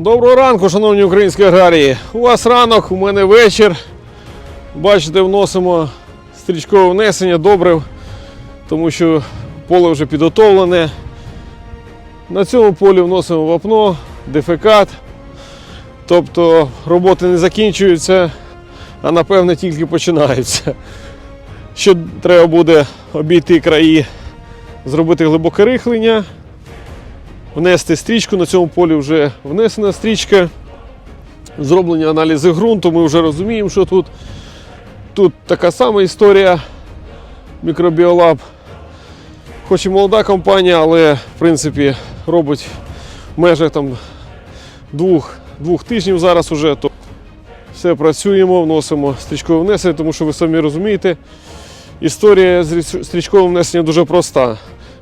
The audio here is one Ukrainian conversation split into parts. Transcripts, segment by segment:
Доброго ранку, шановні українські аграрії. У вас ранок, у мене вечір. Бачите, вносимо стрічкове внесення добрив, тому що поле вже підготовлене. На цьому полі вносимо вапно, дефекат. Тобто роботи не закінчуються, а напевне тільки починаються. Що треба буде обійти краї, зробити глибоке рихлення, внести стрічку. На цьому полі вже внесена стрічка. Зроблені аналізи ґрунту. Ми вже розуміємо, що тут, тут така сама історія. Мікробіолаб. Хоч і молода компанія, але в принципі робить в межах там двох, двох тижнів зараз уже. То все працюємо, вносимо стрічкове внесення, тому що ви самі розумієте, історія з стрічковим внесенням дуже проста.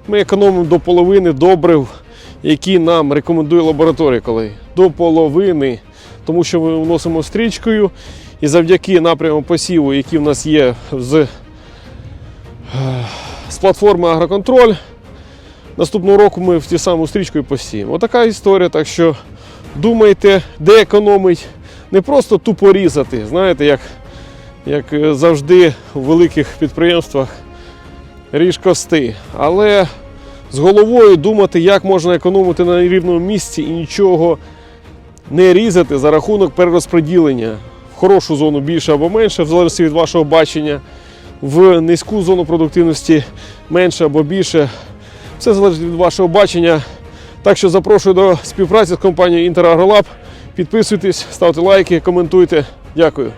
Ми економимо до половини добрив, які нам рекомендує лабораторія коли. До половини. Тому що ми вносимо стрічкою і завдяки напрямам посіву, які в нас є з, е, з платформи Агроконтроль, наступного року ми в ті саму стрічку і посіємо. Отака історія. Так що думайте, де економить. Не просто тупо різати, знаєте, як, як е, завжди у великих підприємствах ріж кости. Але з головою думати, як можна економити на рівному місці і нічого не різати за рахунок перерозподілення в хорошу зону більше або менше, в залежності від вашого бачення, в низьку зону продуктивності менше або більше. Все залежить від вашого бачення. Так що запрошую до співпраці з компанією Інтерагролаб. Підписуйтесь, ставте лайки, коментуйте. Дякую.